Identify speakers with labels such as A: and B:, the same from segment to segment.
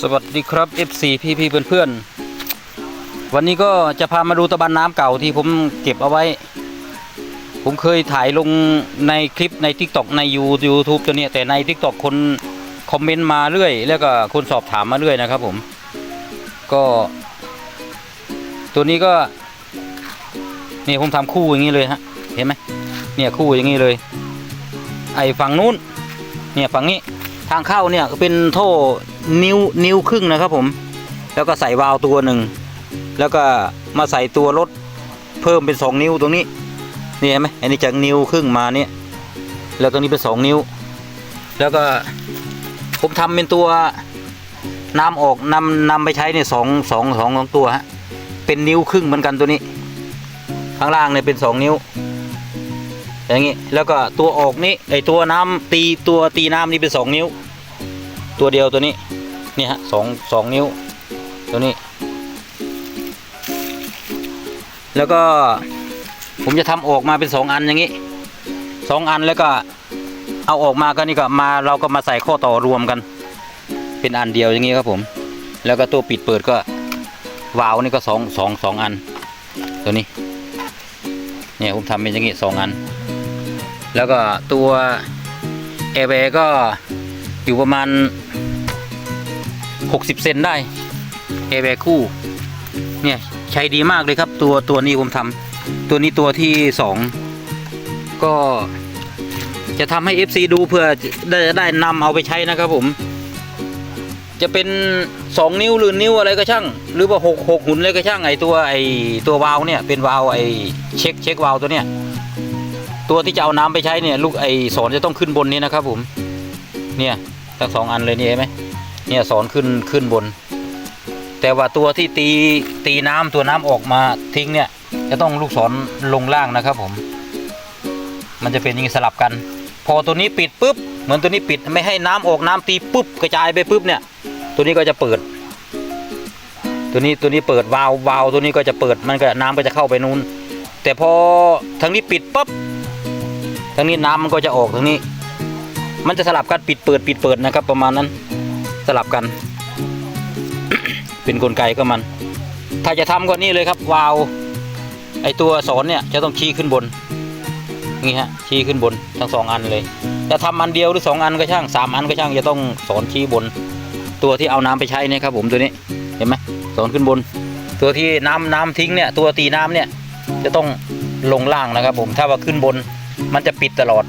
A: สวัสดีครับ FC พี่พี่เพื่อนๆวันนี้ก็จะพามาดูตะบันน้ำเก่าที่ผมเก็บเอาไว้ ผมเคยถ่ายลงในคลิปใน TikTok ใน YouTube ตัวเนี้ยแต่ใน TikTok คนคอมเมนต์มาเรื่อย แล้วก็คนสอบถามมาเรื่อยนะครับผม ก็ ตัวนี้ก็นี่ผมทำคู่อย่างนี้เลยฮะเห็นไหมเนี่ยคู่อย่างนี้เลย ไอ้ฝั่งนู้นเนี่ยฝั่งนี้ทางเข้าเนี่ยเป็นโท่ นิ้วนิ้วครึ่งนะครับผม แล้วก็ใส่วาล์วตัวหนึ่งแล้วก็มาใส่ตัวรถเพิ่มเป็นสองนิ้วตรงนี้นี่เห็นไหมอันนี้จากนิ้วครึ่งมาเนี่ยแล้วตรงนี้เป็นสองนิ้ว แล้วก็ผมทำเป็นตัวน้ำออกนำนำไปใช้เนี่ยสองสองสองสองตัวฮะเป็นนิ้วครึ่งเหมือนกันตัวนี้ ข้างล่างเนี่ยเป็นสองนิ้ว อย่างนี้แล้วก็ตัวออกนี้ไอตัวน้ำตีตัวตีน้ำนี่เป็นสองนิ้ว ตัวเดียวตัวนี้ นี่ฮะสองสองนิ้ว ตัวนี้ แล้วก็ผมจะทำออกมาเป็นสองอันอย่างนี้สองอันแล้วก็เอาออกมาก็นี่ก็มาเราก็มาใส่ข้อต่อรวมกัน เป็นอันเดียวอย่างนี้ครับผม แล้วก็ตัวปิดเปิดก็วาล์วนี่ก็สองสองสองอัน ตัวนี้เนี่ยผมทำเป็นอย่างนี้สองอัน แล้วก็ตัวแอร์แวร์ก็อยู่ประมาณ 60 เซนได้แอร์แวร์คู่เนี่ยใช้ดีมากเลยครับตัวตัวนี้ผมทำตัวนี้ตัวที่สองก็จะทำให้ FC ดูเพื่อได้ได้นำเอาไปใช้นะครับผม จะเป็น 2 นิ้วหรือนิ้วอะไรก็ช่าง หรือว่า6 6หุ่นอะไรก็ช่างไอตัวไอตัววาล์วเนี่ยเป็นวาล์วไอเช็คเช็ควาล์วตัวเนี้ยตัวที่จะเอาน้ำไปใช้เนี่ยลูกไอสอนจะต้องขึ้นบนนี้นะครับผม เนี่ยทั้งสองอันเลยนี่เห็นไหม เนี่ยสอนขึ้นขึ้นบน แต่ว่าตัวที่ตีตีน้ำตัวน้ำออกมาทิ้งเนี่ย จะต้องลูกศรลงล่างนะครับผม มันจะเป็นอย่างนี้สลับกัน พอตัวนี้ปิดปุ๊บเหมือนตัวนี้ปิดไม่ให้น้ำออกน้ำตีปุ๊บกระจายไปปุ๊บเนี่ย ตัวนี้ก็จะเปิด ตัวนี้ตัวนี้เปิดวาล์ววาล์วตัวนี้ก็จะเปิดมันก็น้ำก็จะเข้าไปนู้น แต่พอทางนี้ปิดปุ๊บทางนี้น้ำมันก็จะออกทางนี้ มันจะสลับกันปิดเปิดปิดเปิดนะครับประมาณนั้น สลับกัน เป็นกลไกก็มัน ถ้าจะทำก็นี่เลยครับวาล์วไอตัวสอนเนี่ยจะต้องชี้ขึ้นบนนี่ฮะชี้ขึ้นบนทั้งสองอันเลยจะทำอันเดียวหรือสองอันก็ช่างสามอันก็ช่างจะต้องสอนชี้บน ตัวที่เอาน้ำไปใช้เนี่ยครับผมตัวนี้เห็นไหมสอนขึ้นบน ตัวที่น้ำน้ำทิ้งเนี่ยตัวตีน้ำเนี่ยจะต้องลงล่างนะครับผมถ้าว่าขึ้นบนมันจะปิดตลอด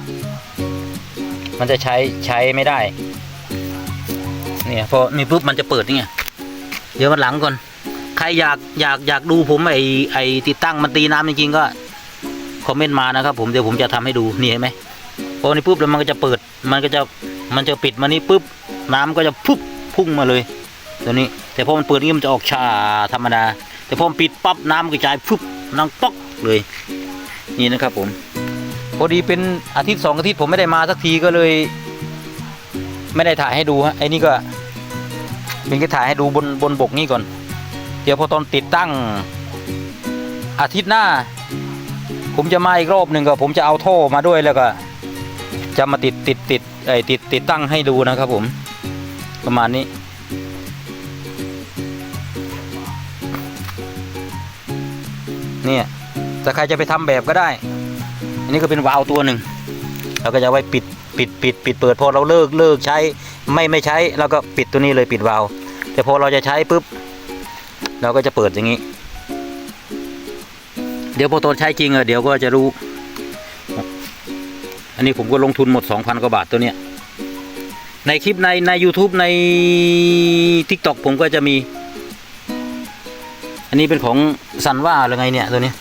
A: มันจะใช้ใช้ไม่ได้ เนี่ยพอนี่ปุ๊บมันจะเปิดนี่ไงเดี๋ยวมันหลังก่อน ใครอยากอยากอยากดูผมไอไอติดตั้งมันตีน้ำจริงๆก็คอมเมนต์มานะครับ ผมเดี๋ยวผมจะทำให้ดูนี่เห็นไหมพอนี่ปุ๊บแล้วมันก็จะเปิด มันก็จะมันจะปิดมานี่ปุ๊บน้ำก็จะปุ๊บพุ่งมาเลย ตัวนี้ แต่พอมันเปิดนี่มันจะออกชาธรรมดา แต่พอมันปิดปั๊บน้ำกระจายปุ๊บนังป๊อกเลย นี่นะครับผมพอดีเป็นอาทิตย์สองอาทิตย์ผมไม่ได้มาสักทีก็เลย ไม่ได้ถ่ายให้ดูฮะไอ้นี่ก็เป็นแค่ถ่ายให้ดูบนบนบกนี่ก่อน เดี๋ยวพอตอนติดตั้ง อาทิตย์หน้า ผมจะมาอีกรอบหนึ่งก็ผมจะเอาท่อมาด้วยแล้วก็ จะมาติดติดติดไอ้ติดติดตั้งให้ดูนะครับผม ประมาณนี้เนี่ยถ้าใครจะไปทำแบบก็ได้ อันนี้ก็เป็นวาล์วตัวหนึ่งเราก็จะไว้ปิด ปิดปิดปิดเปิดพอเราเลิกเลิกใช้ไม่ไม่ใช้เราก็ปิดตัวนี้เลยปิดวาล์วแต่พอเราจะใช้ปุ๊บเราก็จะเปิดอย่างนี้ เดี๋ยวพอตอนใช้จริงอะเดี๋ยวก็จะรู้ อันนี้ผมก็ลงทุนหมด 2,000 กว่าบาทตัวเนี้ยในคลิปในใน YouTube ใน TikTok ผมก็จะมี อันนี้เป็นของซันว่าหรือไงเนี่ยตัวนี้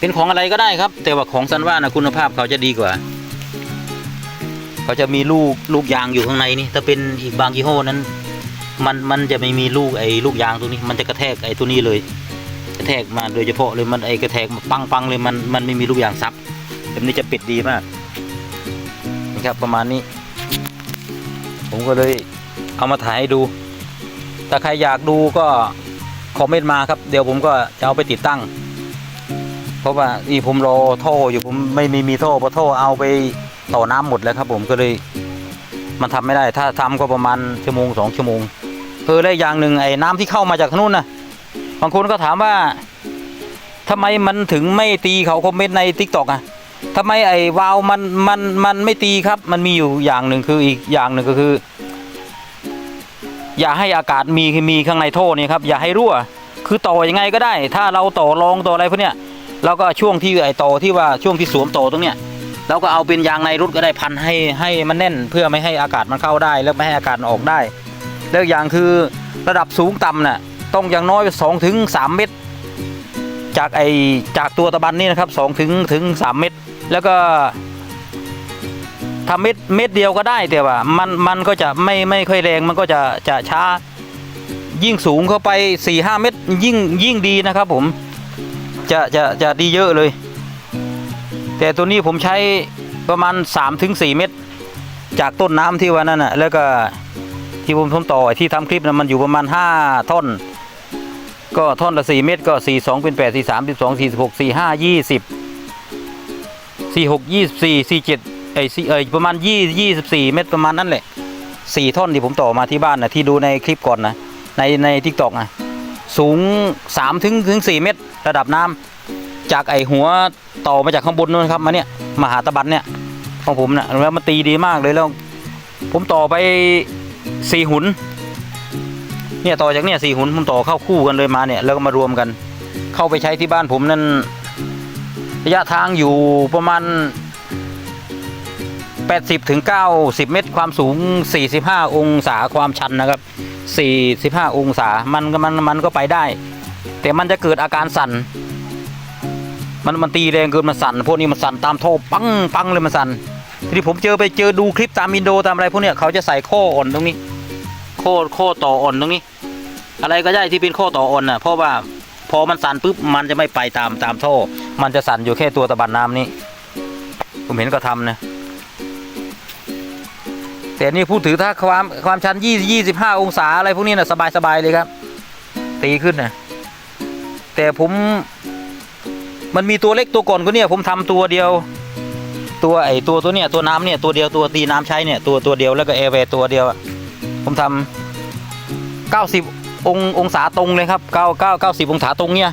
A: เป็นของอะไรก็ได้ครับ แต่ว่าของซันว่านะคุณภาพเขาจะดีกว่า เขาจะมีลูกลูกยางอยู่ข้างในนี่ถ้าเป็นอีกบางยี่ห้อนั้น มันมันจะไม่มีลูกไอ้ลูกยางตัวนี้ มันจะกระแทกไอ้ตัวนี้เลย กระแทกมาโดยเฉพาะเลยมันไอ้กระแทกปังปังเลยมันมันไม่มีลูกยางซับแบบนี้จะปิดดีมากนะครับประมาณนี้ ผมก็เลยเอามาถ่ายให้ดู ถ้าใครอยากดูก็คอมเมนต์มาครับ เดี๋ยวผมก็จะเอาไปติดตั้ง เพราะว่านี่ผมรอท่ออยู่ผมไม่มีมีท่อพระท่อเอาไป ต่อน้ำหมดแล้วครับผมก็เลยมันทำไม่ได้ ถ้าทำก็ประมาณชั่วโมงสองชั่วโมงเออแล้วอีกอย่างหนึ่งไอ้น้ำที่เข้ามาจากนู้นนะบางคนก็ถามว่าทำไมมันถึงไม่ตีเขาคอมเมนต์ในทิกตอกอะทำไมไอ้วาล์วมันมันมันไม่ตีครับ มันมีอยู่อย่างหนึ่งคืออีกอย่างหนึ่งก็คือ อย่าให้อากาศมีมีข้างในท่อเนี่ยครับอย่าให้รั่ว คือต่อยังไงก็ได้ ถ้าเราต่อรองต่ออะไรพวกเนี้ยเราก็ช่วงที่ไอ้ต่อที่ว่าช่วงที่สวมต่อตรงเนี้ย เราก็เอาเป็นยางในรถก็ได้พันให้ให้มันแน่น เพื่อไม่ให้อากาศมันเข้าได้ แล้วไม่ให้อากาศออกได้แล้วอย่างคือระดับสูงต่ำน่ะต้องอย่างน้อย2ถึง3เมตร จากไอจากตัวตะบันนี่นะครับ2ถึงถึง3เมตร แล้วก็ทำเม็ดเม็ดเดียวก็ได้แต่ว่ามันมันก็จะไม่ไม่ค่อยแรงมันก็จะจะช้ายิ่งสูงเข้าไป4ี่ห้าเมตรยิ่งยิ่งดีนะครับผมจะจะจะดีเยอะเลย แต่ตัวนี้ผมใช้ประมาณ 3-4ถึง4เมตรจากต้นน้ำที่ว่านั่นน่ะแล้วก็ที่ผมทำต่อที่ทำคลิปนะมันอยู่ประมาณ 5 ท่อน ก็ท่อนละ 4 เมตรก็ 4 2 เป็น 8 4 3 12 4 6 4 5 20 4 6 24 4 7ไอ้4เอ้ยประมาณ 20 24 เมตรประมาณนั้นแหละ 4 ท่อนที่ผมต่อมาที่บ้านนะที่ดูในคลิปก่อนนะในในทิกตอกนะสูง3ถึงถึง4เมตรระดับน้ำ จากไอหัวต่อมาจากข้างบนนู้นครับมาเนี่ยมาหาตะบันเนี่ยของผมนะแล้วมันตีดีมากเลยแล้ว ผมต่อไปสี่หุน เนี่ยต่อจากเนี่ยสี่หุนผมต่อเข้าคู่กันเลยมาเนี่ยแล้วก็มารวมกัน เข้าไปใช้ที่บ้านผมนั่นระยะทางอยู่ประมาณ 80ถึง90 เมตร ความสูง 45 องศาความชันนะครับ 45 องศามันก็มันมันก็ไปได้ แต่มันจะเกิดอาการสั่น มันมันตีแรงเกินมันสั่นพวกนี้มันสั่นตามท่อปังปังเลยมันสั่นทีนี้ผมเจอไปเจอดูคลิปตามอินโดตามอะไรพวกเนี้ยเขาจะใส่ข้ออ่อนตรงนี้ข้อข้อต่ออ่อนตรงนี้ อะไรก็ได้ที่เป็นข้อต่ออ่อนน่ะเพราะว่าพอมันสั่นปุ๊บมันจะไม่ไปตามตามท่อ มันจะสั่นอยู่แค่ตัวตะบันน้ำนี้ ผมเห็นก็ทำนะแต่นี่พูดถือถ้าความความชันยี่ยี่สิบห้าองศาอะไรพวกนี้นะสบายสบายเลยครับ ตีขึ้นนะแต่ผม มันมีตัวเล็กตัวก่อนก็เนี่ยผมทำตัวเดียว ตัวไอตัวตัวเนี่ยตัวน้ำเนี่ยตัวเดียวตัวตีน้ำใช้เนี่ยตัวตัวเดียวแล้วก็แอร์แวร์ตัวเดียวผมทำเก้าสิบององศาตรงเลยครับเก้าเก้าเก้าสิบองศาตรงเนี่ย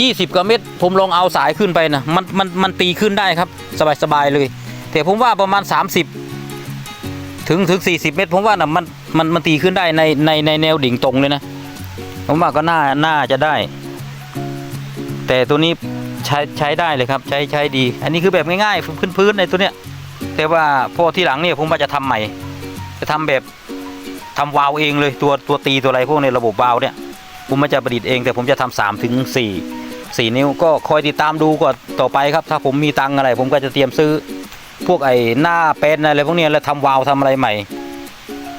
A: ยี่สิบกว่าเมตรผมลองเอาสายขึ้นไปนะมันมันมันตีขึ้นได้ครับ สบายสบายเลย แต่ผมว่าประมาณ 30 ถึงถึง 40 เมตร ผมว่านะมันมันมันตีขึ้นได้ในในในแนวดิ่งตรงเลยนะผมว่าก็น่าน่าจะได้ แต่ตัวนี้ใช้ใช้ได้เลยครับ ใช้ใช้ดี อันนี้คือแบบง่ายๆพื้นพื้นๆในตัวเนี้ย แต่ว่าพอที่หลังเนี่ยผมว่าจะทำใหม่ จะทำแบบทำวาล์วเองเลยตัวตัวตีตัวอะไรพวกในระบบวาล์วเนี่ยผมมันจะประดิษฐ์เองแต่ผมจะทำสามถึงสี่สี่นิ้วก็คอยติดตามดูก่อนต่อไปครับ ถ้าผมมีตังอะไร ผมก็จะเตรียมซื้อ พวกไอ้หน้าเป็นอะไรพวกเนี้ยแล้วทำวาล์วทำอะไรใหม่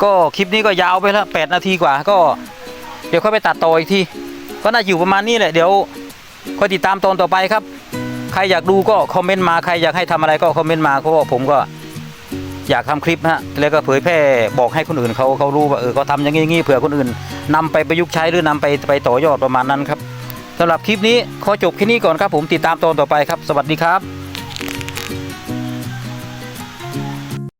A: ก็คลิปนี้ก็ยาวไปแล้วแปดนาทีกว่า ก็เดี๋ยวค่อยไปตัดต่ออีกทีก็น่าอยู่ประมาณนี้แหละเดี๋ยว คอยติดตามตอนต่อไปครับ ใครอยากดูก็คอมเมนต์มาใครอยากให้ทำอะไรก็คอมเมนต์มาเพราะว่าผมก็อยากทำคลิปฮะแล้วก็เผยแพร่บอกให้คนอื่นเขาเขารู้ว่าเออเขาทำอย่างนี้อย่างนี้เผื่อคนอื่นนำไปประยุกต์ใช้หรือนำไปไปต่อยอดประมาณนั้นครับสำหรับคลิปนี้ขอจบแค่นี้ก่อนครับผมติดตามตอนต่อไปครับ สวัสดีครับ